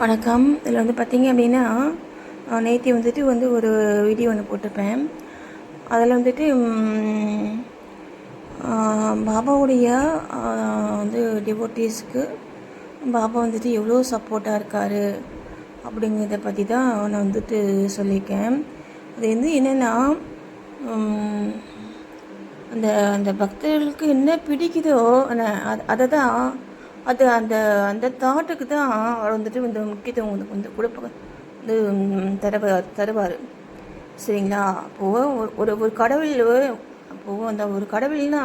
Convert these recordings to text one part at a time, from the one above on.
வணக்கம். இதில் வந்து பார்த்திங்க அப்படின்னா நேற்று வந்துட்டு வந்து ஒரு வீடியோ ஒன்று போட்டிருப்பேன். அதில் வந்துட்டு பாபாவுடைய வந்து டிவோட்டீஸ்க்கு பாபா வந்துட்டு எவ்வளோ சப்போர்ட்டாக இருக்கார் அப்படிங்கிறத பற்றி தான் நான் வந்துட்டு சொல்லியிருக்கேன். அது வந்து என்னென்னா அந்த அந்த பக்தர்களுக்கு என்ன பிடிக்குதோ அதை தான் அது அந்த அந்த தாட்டுக்கு தான் அவர் வந்துட்டு இந்த முக்கியத்துவம் வந்து வந்து கொடுப்ப. வந்து தருவார் தருவார். சரிங்களா? அப்போது ஒரு ஒரு ஒரு கடவுள் அப்போது அந்த ஒரு கடவுள்னா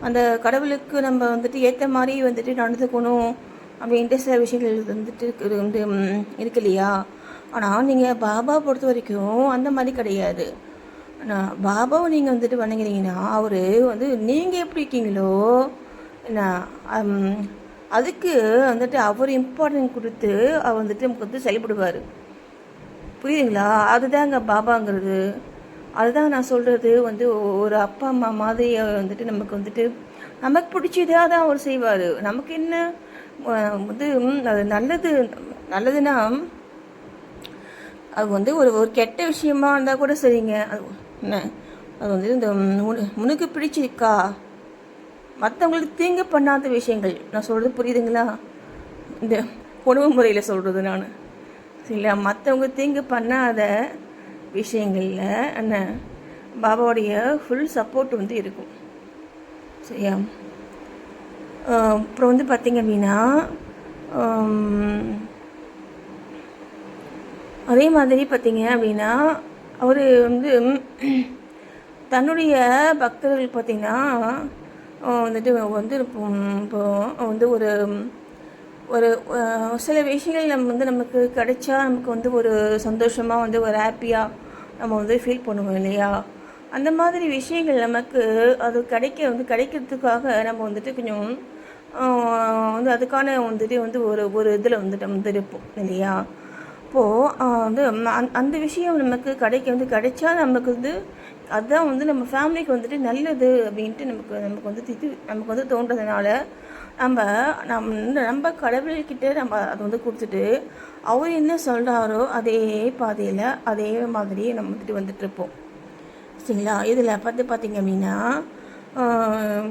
அந்த கடவுளுக்கு நம்ம வந்துட்டு ஏற்ற மாதிரி வந்துட்டு நடந்துக்கணும் அப்படின்ட்டு சில விஷயங்கள் வந்துட்டு வந்து இருக்கு இல்லையா? ஆனால் நீங்கள் பாபா பொறுத்த வரைக்கும் அந்த மாதிரி கிடையாது. நான் பாபாவை நீங்கள் வந்துட்டு வணங்குறீங்கன்னா அவர் வந்து நீங்கள் எப்படி இருக்கீங்களோ என்ன அதுக்கு வந்துட்டு அவர் இம்பார்ட்டன்ட் கொடுத்து அவர் வந்துட்டு நமக்கு வந்து செயல்படுவார். புரியுதுங்களா? அதுதாங்க பாபாங்கிறது. அதுதான் நான் சொல்கிறது வந்து ஒரு அப்பா அம்மா மாதிரி வந்துட்டு நமக்கு வந்துட்டு நமக்கு பிடிச்சதாக தான் அவர் செய்வார். நமக்கு என்ன வந்து அது நல்லது நல்லதுன்னா அது வந்து ஒரு ஒரு கெட்ட விஷயமா இருந்தால் கூட சரிங்க. அது என்ன? அது வந்து இந்த முனு- முனுக்கு பிடிச்சிருக்கா? மற்றவங்களுக்கு தீங்கு பண்ணாத விஷயங்கள். நான் சொல்கிறது புரியுதுங்களா? இந்த உணவு முறையில் சொல்கிறது நான். சரிங்களா? மற்றவங்க தீங்கு பண்ணாத விஷயங்களில் என்ன? பாபாவுடைய ஃபுல் சப்போர்ட் வந்து இருக்கும். சரியா? அப்புறம் வந்து பார்த்திங்க அப்படின்னா அதே மாதிரி பார்த்திங்க அப்படின்னா அவர் வந்து தன்னுடைய பக்தர்கள் பார்த்திங்கன்னா வந்துட்டு வந்து இப்போ வந்து ஒரு ஒரு சில விஷயங்கள் நம்ம வந்து நமக்கு கிடைச்சா நமக்கு வந்து ஒரு சந்தோஷமாக வந்து ஒரு ஹாப்பியாக நம்ம வந்து ஃபீல் பண்ணுவோம் இல்லையா? அந்த மாதிரி விஷயங்கள் நமக்கு அது கிடைக்க வந்து கிடைக்கிறதுக்காக நம்ம வந்துட்டு கொஞ்சம் வந்து அதுக்கான வந்துட்டு வந்து ஒரு ஒரு இதில் வந்துட்டு வந்து இருப்போம் இல்லையா? அப்போது வந்து அந்த- அந்த விஷயம் நமக்கு கிடைக்க வந்து கிடைச்சா நமக்கு வந்து அதுதான் வந்து நம்ம ஃபேமிலிக்கு வந்துட்டு நல்லது அப்படின்ட்டு நமக்கு நமக்கு வந்து இது நமக்கு வந்து தோன்றதுனால நம்ம நம்ம நம்ம கடவுள்கிட்ட நம்ம அதை வந்து கொடுத்துட்டு அவர் என்ன சொல்கிறாரோ அதே பாதையில் அதே மாதிரியே நம்ம வந்துட்டு வந்துட்டு இருப்போம் சரிங்களா? இதில் பார்த்து பார்த்தீங்க அப்படின்னா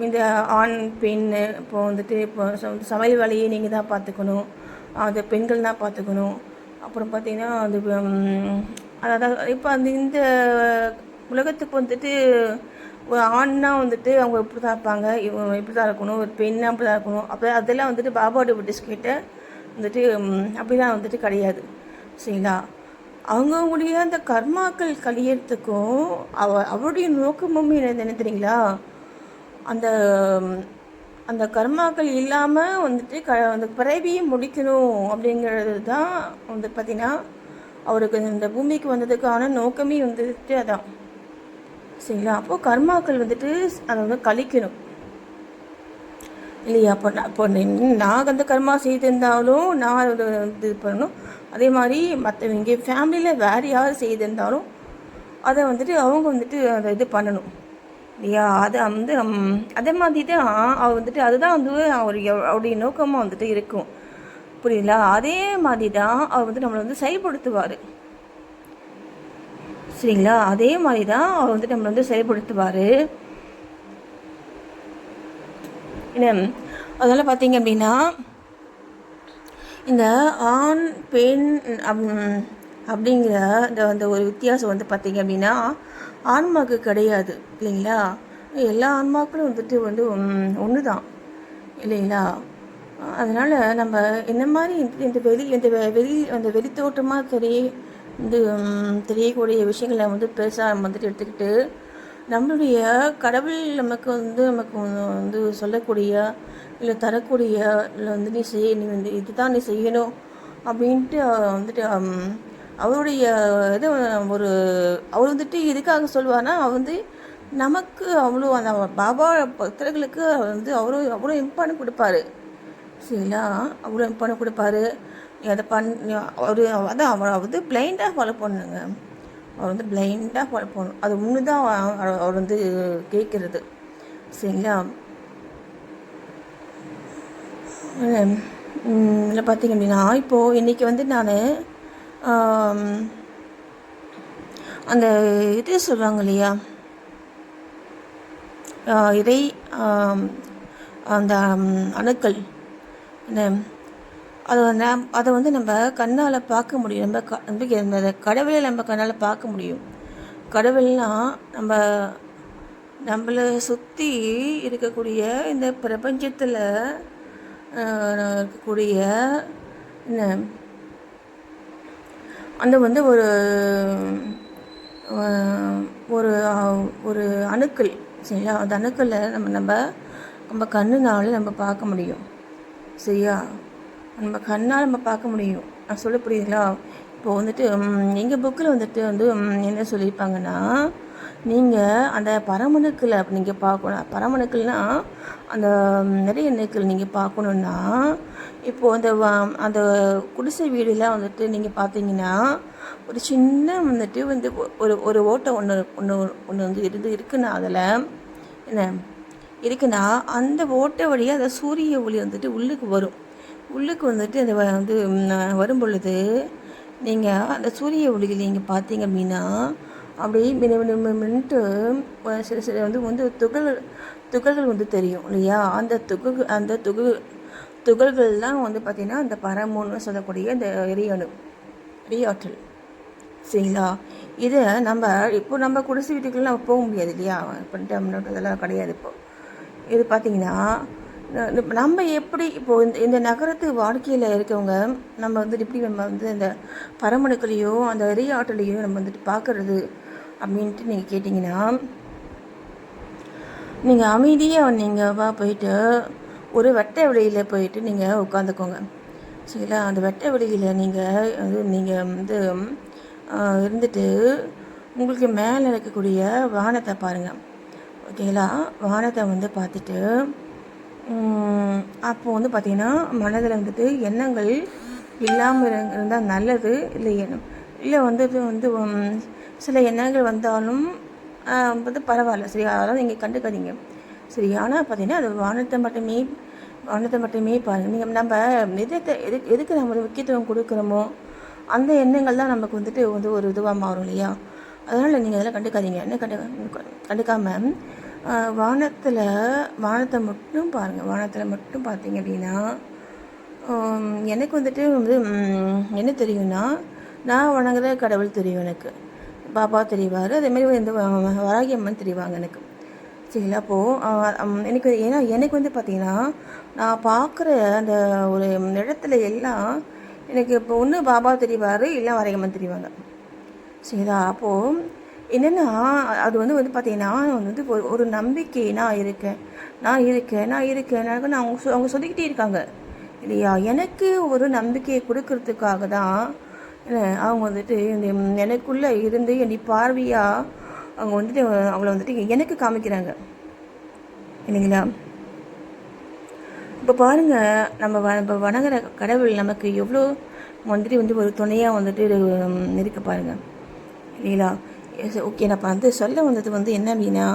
இந்த ஆண் பெண் இப்போ வந்துட்டு இப்போ சமையல் வேலையை நீங்கள் தான் பார்த்துக்கணும். அது பெண்கள் தான் பார்த்துக்கணும். அப்புறம் பார்த்தீங்கன்னா அது அதாவது இப்போ அந்த இந்த உலகத்துக்கு வந்துட்டு ஒரு ஆண்னா வந்துட்டு அவங்க இப்படி தான் இருப்பாங்க இவங்க இப்படி தான் இருக்கணும் ஒரு பெண்ணாக அப்படி தான் இருக்கணும். அப்போ அதெல்லாம் வந்துட்டு பாபாவோட பிடிஸ்கிட்ட வந்துட்டு அப்படிலாம் வந்துட்டு கிடையாது. சரிங்களா? அவங்கவுங்களுடைய அந்த கர்மாக்கள் கழியறதுக்கும் அவ அவருடைய நோக்கமும் என்ன என்ன தெரியுங்களா? அந்த அந்த கர்மாக்கள் இல்லாமல் வந்துட்டு க அந்த பிறவியை முடிக்கணும் அப்படிங்கிறது தான் வந்து பார்த்திங்கன்னா அவருக்கு இந்த பூமிக்கு வந்ததுக்கான நோக்கமே வந்துட்டு அதான். சரிங்களா? அப்போது கர்மாக்கள் வந்துட்டு அதை வந்து கழிக்கணும். இல்லையா? அப்போ நான் இப்போ நான் அந்த கர்மா செய்திருந்தாலும் நான் அதை இது பண்ணணும். அதே மாதிரி மற்றவங்க ஃபேமிலியில் வேறு யார் செய்திருந்தாலும் அதை வந்துட்டு அவங்க வந்துட்டு அதை இது பண்ணணும். இல்லையா அதை வந்து அதே மாதிரி தான் அவர் வந்துட்டு அதுதான் வந்து அவர் அவருடைய நோக்கமாக வந்துட்டு இருக்கும். புரியுங்களா அதே மாதிரி தான் அவர் வந்து நம்மளை வந்து செயல்படுத்துவார். சரிங்களா? அதே மாதிரி தான் அவர் வந்துட்டு நம்மளை வந்து செயல்படுத்துவார். என்ன? அதனால் பார்த்தீங்க அப்படின்னா இந்த ஆண் பெண் அப்- அப்படிங்கிற இந்த அந்த ஒரு வித்தியாசம் வந்து பார்த்தீங்க அப்படின்னா ஆன்மாவுக்கு கிடையாது இல்லைங்களா? எல்லா ஆன்மாக்களும் வந்துட்டு வந்து ஒன்று தான் இல்லைங்களா? அதனால் நம்ம என்ன மாதிரி இந்த- வெளி இந்த வெ- வெளி அந்த வெளித்தோட்டமாக தெரிய வந்து தெரியக்கூடிய விஷயங்களை வந்து பெருசாக நம்ம வந்துட்டு எடுத்துக்கிட்டு நம்மளுடைய கடவுள் நமக்கு வந்து நமக்கு வந்து சொல்லக்கூடிய இல்லை தரக்கூடிய இல்லை வந்து நீ செய்ய நீ வந்து இதுதான் நீ செய்யணும் அப்படின்ட்டு வந்துட்டு அவருடைய இது ஒரு அவர் வந்துட்டு எதுக்காக சொல்லுவார்னா அவர் வந்து நமக்கு அவ்வளோ அந்த பாபா பக்தர்களுக்கு அவர் வந்து அவ்வளோ அவ்வளோ இம்பார்ட்டன் கொடுப்பாரு. சரிங்களா? அவ்வளோ இம்பார்ட்டன் கொடுப்பாரு. அதை பண் அவர் அதான் அவர் வந்து பிளைண்டாக ஃபாலோ பண்ணுங்க அவர் வந்து பிளைண்டாக ஃபாலோ பண்ணணும். அது ஒன்று தான் அவர் வந்து கேட்குறது. சரிங்களா? இல்லை பார்த்தீங்க அப்படின்னா இப்போது இன்றைக்கி வந்து நான் அந்த இது சொல்கிறாங்க இல்லையா? இதை இறை அந்த அணுக்கள் என்ன அதை வந்து அதை வந்து நம்ம கண்ணால் பார்க்க முடியும். நம்ம க நம்பிக்கை அந்த கடவுளை நம்ம கண்ணால் பார்க்க முடியும். கடவுள்னால் நம்ம நம்மளை சுற்றி இருக்கக்கூடிய இந்த பிரபஞ்சத்தில் இருக்கக்கூடிய என்ன அந்த வந்து ஒரு ஒரு ஒரு அணுக்கள் சரியா? அந்த அணுக்களை நம்ம நம்ம நம்ம கண்ணுனால நம்ம பார்க்க முடியும். சரியா? நம்ம கண்ணால் நம்ம பார்க்க முடியும். நான் சொல்ல புரியுதுங்களா? இப்போ வந்துட்டு எங்கள் புக்கில் வந்துட்டு வந்து என்ன சொல்லியிருப்பாங்கன்னா நீங்கள் அந்த பரமணுக்களை நீங்கள் பார்க்கணும். பரமணுக்கள்னால் அந்த நிறைய எண்ணுக்கள் நீங்கள் பார்க்கணுன்னா இப்போது அந்த அந்த குடிசை வீடுலாம் வந்துட்டு நீங்கள் பார்த்தீங்கன்னா ஒரு சின்ன வந்துட்டு வந்து ஒரு ஒரு ஓட்டை ஒன்று ஒன்று ஒன்று வந்து இருந்து இருக்குன்னா அதில் என்ன? இருக்குன்னா அந்த ஓட்டை வழியாக அந்த சூரிய ஒளி வந்துட்டு உள்ளுக்கு வரும். உள்ளுக்கு வந்துட்டு அந்த வ- வந்து வரும் பொழுது நீங்கள் அந்த சூரிய ஒளியில் நீங்கள் பார்த்தீங்க அப்படின்னா அப்படியே மினு மின்ட்டு சில சில வந்து வந்து துகள் துகள்கள் வந்து தெரியும் இல்லையா? அந்த துகு அந்த துகள்கள் தான் வந்து பார்த்திங்கன்னா அந்த பரமோன்னு சொல்லக்கூடிய இந்த எரியணு எரியாற்றல் சரிங்களா? இதை நம்ம இப்போ நம்ம குடிசை வீட்டுக்குள்ள நம்ம போக முடியாது இல்லையா? இப்போ டம்னட் இதெல்லாம் கிடையாது இப்போ. இது பார்த்தீங்கன்னா நம்ம எப்படி இப்போ இந்த இந்த நகரத்து வாழ்க்கையில் இருக்கவங்க நம்ம வந்துட்டு எப்படி நம்ம வந்து இந்த பரமணுக்களையோ அந்த எரியாற்றலையோ நம்ம வந்துட்டு பார்க்குறது அப்படின்ட்டு நீங்கள் கேட்டிங்கன்னா நீங்கள் அமைதியாக நீங்கள் வா போயிட்டு ஒரு வெட்டை வெளியில் போயிட்டு நீங்கள் உட்காந்துக்கோங்க. சரிங்களா? அந்த வெட்டை வெளியில் நீங்கள் அது நீங்கள் வந்து இருந்துட்டு உங்களுக்கு மேலே இருக்கக்கூடிய வானத்தை பாருங்கள் ஓகேங்களா? வானத்தை வந்து பார்த்துட்டு அப்போது அப்போ வந்து பார்த்தீங்கன்னா மனதில் வந்துட்டு எண்ணங்கள் இல்லாமல் இருந்தால் நல்லது இல்லை எண்ணம் இல்லை வந்துட்டு வந்து சில எண்ணங்கள் வந்தாலும் வந்து பரவாயில்ல. சரி அதெல்லாம் நீங்கள் கண்டுக்காதீங்க. சரி ஆனால் பார்த்தீங்கன்னா அது வானத்தை மட்டுமே வானத்தை மட்டுமே பாருங்கள் நீங்கள் நம்ம எதுக்கு எதுக்கு எதுக்கு நம்ம முக்கியத்துவம் கொடுக்குறோமோ அந்த எண்ணங்கள் தான் நமக்கு வந்துட்டு வந்து ஒரு இதுவாக மாறும் இல்லையா? அதனால் நீங்கள் அதெல்லாம் கண்டுக்காதீங்க. என்ன கண்டு கண்டுக்காமல் வானத்தில் வானத்தை மட்டும் பாருங்கள் வானத்தில் மட்டும் பார்த்தீங்க அப்படின்னா எனக்கு வந்துட்டு வந்து என்ன தெரியும்னா நான் வணங்குற கடவுள் தெரியும் எனக்கு. பாபா தெரிவார். அதேமாரி இந்த வ- வராகி அம்மன் தெரிவாங்க எனக்கு. சரிங்களா அப்போது எனக்கு ஏன்னா எனக்கு வந்து பார்த்தீங்கன்னா நான் பார்க்குற அந்த ஒரு இடத்துல எல்லாம் எனக்கு இப்போ ஒன்று பாபா தெரிவார் இல்லை வராகி தெரிவாங்க. சரிங்களா? அப்போது என்னென்னா அது வந்து வந்து பார்த்தீங்கன்னா வந்து ஒரு ஒரு நம்பிக்கை நான் இருக்கேன். நான் இருக்கேன் நான் இருக்கேன் நான் அவங்க சொ- அவங்க சொல்லிக்கிட்டே இருக்காங்க. இல்லையா? எனக்கு ஒரு நம்பிக்கையை கொடுக்கறதுக்காக தான் அவங்க வந்துட்டு எனக்குள்ளே இருந்து என்னை பார்வையாக அவங்க வந்துட்டு அவளை வந்துட்டு எனக்கு காமிக்கிறாங்க. இல்லைங்களா? இப்போ பாருங்கள் நம்ம வ இப்போ வணங்குற கடவுள் நமக்கு எவ்வளோ வந்துட்டு வந்து ஒரு துணையாக வந்துட்டு இருக்க பாருங்கள் இல்லைங்களா? எஸ் ஓகே நான் வந்து சொல்ல வந்தது வந்து என்ன அப்படின்னா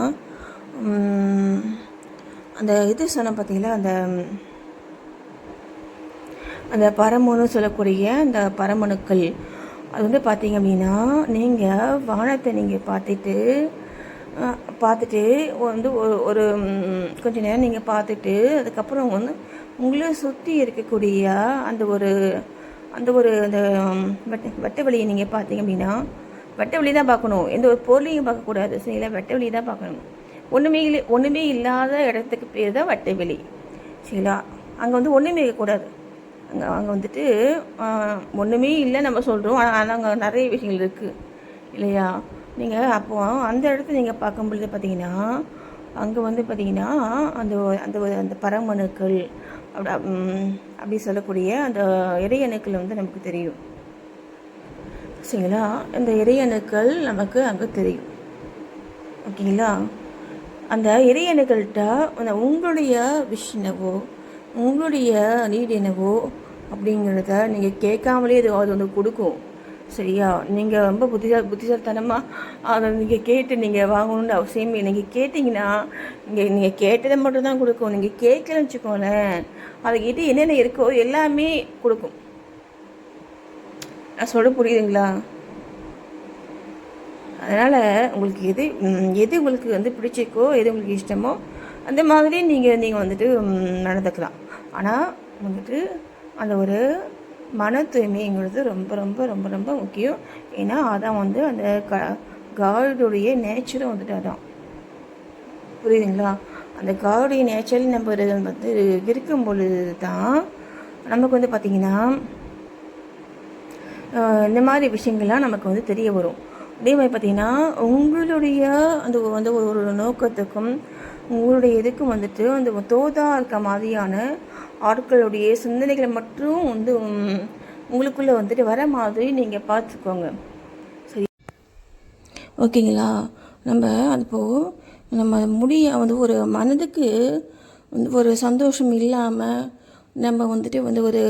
அந்த இது சொன்ன பார்த்தீங்களா அந்த அந்த பரமனு சொல்லக்கூடிய அந்த பரமணுக்கள் அது வந்து பார்த்தீங்க அப்படின்னா நீங்கள் வானத்தை நீங்கள் பார்த்துட்டு பார்த்துட்டு வந்து ஒரு ஒரு கொஞ்ச நேரம் நீங்கள் பார்த்துட்டு அதுக்கப்புறம் வந்து உங்களை சுற்றி இருக்கக்கூடிய அந்த ஒரு அந்த ஒரு அந்த வெட்ட வெட்ட வழியை நீங்கள் பார்த்தீங்க அப்படின்னா வெட்ட வழி தான் பார்க்கணும். எந்த ஒரு பொருளையும் பார்க்கக்கூடாது சரிங்களா வெட்ட வழி தான் பார்க்கணும். ஒன்றுமே இல்லை ஒன்றுமே இல்லாத இடத்துக்கு பேர் தான் வெட்ட வெளி சரிங்களா? அங்கே வந்து ஒன்றுமே இருக்கக்கூடாது அங்கே அங்கே வந்துட்டு ஒன்றுமே இல்லை நம்ம சொல்கிறோம் ஆனால் அங்கே நிறைய விஷயங்கள் இருக்குது இல்லையா? நீங்கள் அப்போ அந்த இடத்த நீங்கள் பார்க்கும் பொழுது பார்த்தீங்கன்னா அங்கே வந்து பார்த்தீங்கன்னா அந்த அந்த அந்த பரமணுக்கள் அப்படி அப்படி சொல்லக்கூடிய அந்த இறையணுக்கள் வந்து நமக்கு தெரியும். சரிங்களா? இந்த இறையணுக்கள் நமக்கு அங்கே தெரியும். ஓகேங்களா? அந்த இறையணுக்கள்கிட்ட அந்த உங்களுடைய விஷ்ணவோ உங்களுடைய நீட் என்னவோ அப்படிங்கிறத நீங்கள் கேட்காமலே அது அது வந்து கொடுக்கும். சரியா? நீங்கள் ரொம்ப புத்திசா புத்திசாலித்தனமாக அதை நீங்கள் கேட்டு நீங்கள் வாங்கணுன்ற அவசியமே நீங்கள் கேட்டிங்கன்னா நீங்கள் நீங்கள் கேட்டதை மட்டும் தான் கொடுக்கும். நீங்கள் கேட்கலன்னு வச்சுக்கோங்களேன் அதுக்கிட்ட என்னென்ன இருக்கோ எல்லாமே கொடுக்கும். நான் சொல்ல புரியுதுங்களா? அதனால் உங்களுக்கு எது எது உங்களுக்கு வந்து பிடிச்சிருக்கோ எது உங்களுக்கு இஷ்டமோ அந்த மாதிரி நீங்கள் நீங்கள் வந்துட்டு நடந்துக்கலாம். ஆனால் வந்துட்டு அந்த ஒரு மன தூய்மைங்கிறது ரொம்ப ரொம்ப ரொம்ப ரொம்ப முக்கியம். ஏன்னா அதான் வந்து அந்த க காடுடைய நேச்சரும் வந்துட்டு அதான். புரியுதுங்களா? அந்த காடுடைய நேச்சரில் நம்ம வந்து இருக்கும் பொழுது தான் நமக்கு வந்து பார்த்திங்கன்னா இந்த மாதிரி விஷயங்கள்லாம் நமக்கு வந்து தெரிய வரும். அதே மாதிரி பார்த்திங்கன்னா உங்களுடைய அந்த வந்து ஒரு ஒரு நோக்கத்துக்கும் உங்களுடைய இதுக்கும் வந்துட்டு அந்த தோதா இருக்க மாதிரியான ஆட்களுடைய சிந்தனைகளை மட்டும் வந்து உங்களுக்குள்ளே வந்துட்டு வர மாதிரி நீங்கள் பார்த்துக்கோங்க. சரி. ஓகேங்களா? நம்ம அதுப்போது நம்ம முடிய வந்து ஒரு மனதுக்கு வந்து ஒரு சந்தோஷம் இல்லாமல் நம்ம வந்துட்டு வந்து ஒரு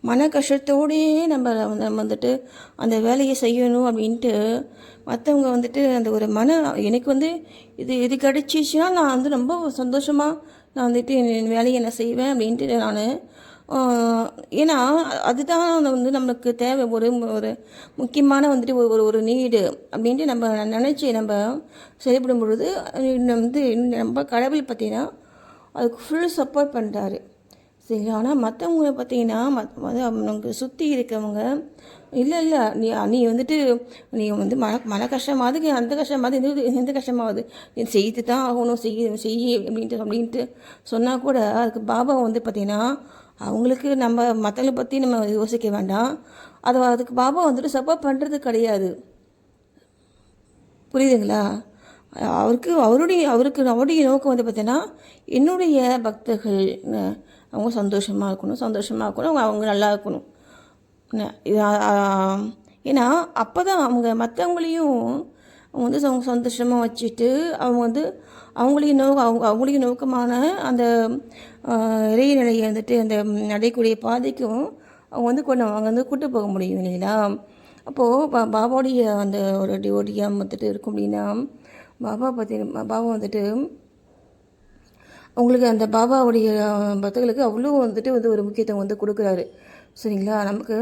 மன கஷ்டத்தோடையே நம்ம நம்ம வந்துட்டு அந்த வேலையை செய்யணும் அப்படின்ட்டு மற்றவங்க வந்துட்டு அந்த ஒரு மன எனக்கு வந்து இது இது கிடச்சிச்சுன்னா நான் வந்து ரொம்ப சந்தோஷமாக நான் வந்துட்டு என் வேலையை நான் செய்வேன் அப்படின்ட்டு நான் ஏன்னா அதுதான் வந்து நமக்கு தேவை. ஒரு ஒரு முக்கியமான வந்துட்டு ஒரு ஒரு ஒரு நீடு அப்படின்ட்டு நம்ம நினச்சி நம்ம செயல்படும் பொழுது வந்து நம்ம கடவுள் பார்த்தீங்கன்னா அதுக்கு ஃபுல் சப்போர்ட் பண்ணுறாரு சரி ஆனால் மற்றவங்கள பார்த்தீங்கன்னா மத் நமக்கு சுற்றி இருக்கவங்க இல்லை இல்லை நீ நீ வந்துட்டு நீ வந்து மன மன கஷ்டமாவது அந்த கஷ்டமாவது இந்த எந்த கஷ்டமாவது நீ செய்து தான் ஆகணும் செய்ய செய்ய அப்படின்ட்டு அப்படின்ட்டு சொன்னால் கூட அதுக்கு பாபா வந்து பார்த்தீங்கன்னா அவங்களுக்கு நம்ம மற்றவங்களை பற்றி நம்ம யோசிக்க வேண்டாம். அதை அதுக்கு பாபா வந்துட்டு சப்போர்ட் பண்ணுறது கிடையாது. புரியுதுங்களா? அவருக்கு அவருடைய அவருக்கு அவருடைய நோக்கம் வந்து பார்த்தீங்கன்னா என்னுடைய பக்தர்கள் அவங்க சந்தோஷமாக இருக்கணும் சந்தோஷமாக இருக்கணும் அவங்க அவங்க நல்லா இருக்கணும். ஏன்னா அப்போ தான் அவங்க மற்றவங்களையும் அவங்க வந்து அவங்க சந்தோஷமாக வச்சுட்டு அவங்க வந்து அவங்களையும் நோக்க அவங்க அவங்களையும் நோக்கமான அந்த இறைய இறைநிலையை வந்துட்டு அந்த நடைக்கூடிய பாதைக்கும் அவங்க வந்து கொண்டு அவங்க வந்து கூட்டு போக முடியும் இல்லைங்களா? அப்போது பா பாபாவுடைய அந்த ஒரு டிவோடியாக வந்துட்டு இருக்கும் அப்படின்னா பாபா பார்த்தீங்கன்னா பாபா வந்துட்டு உங்களுக்கு அந்த பாபாவுடைய பக்தர்களுக்கு அவ்வளோ வந்துட்டு வந்து ஒரு முக்கியத்துவம் வந்து கொடுக்குறாரு. சரிங்களா? நமக்கு